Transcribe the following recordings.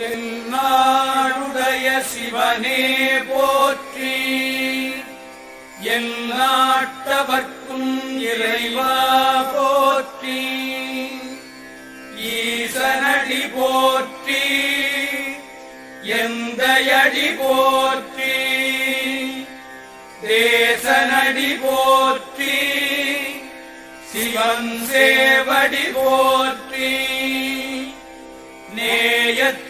தென்னாடுடைய சிவனே போற்றி. எல்லாட்டவர்க்கும் இறைவா போற்றி. ஈசனடி போற்றி. எந்தையடி போற்றி. தேசனடி போற்றி. சிவன் சேவடி போற்றி. நேயத்தே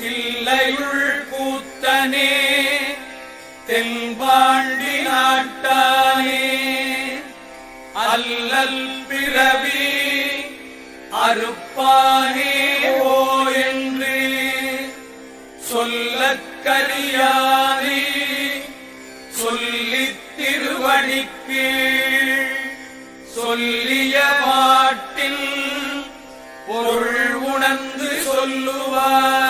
தில்லையுள் கூத்தனே தென்பாண்டி நாட்டானே. அல்லல் பிறவி அறுப்பானே ஓ என்று சொல்லக்கரியானே சொல்லித் திருவடிக்கு சொல்லிய பாட்டில் பொருள் உணர்ந்து சொல்லுவார்.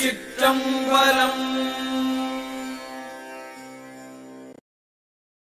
चित्तम् बलम्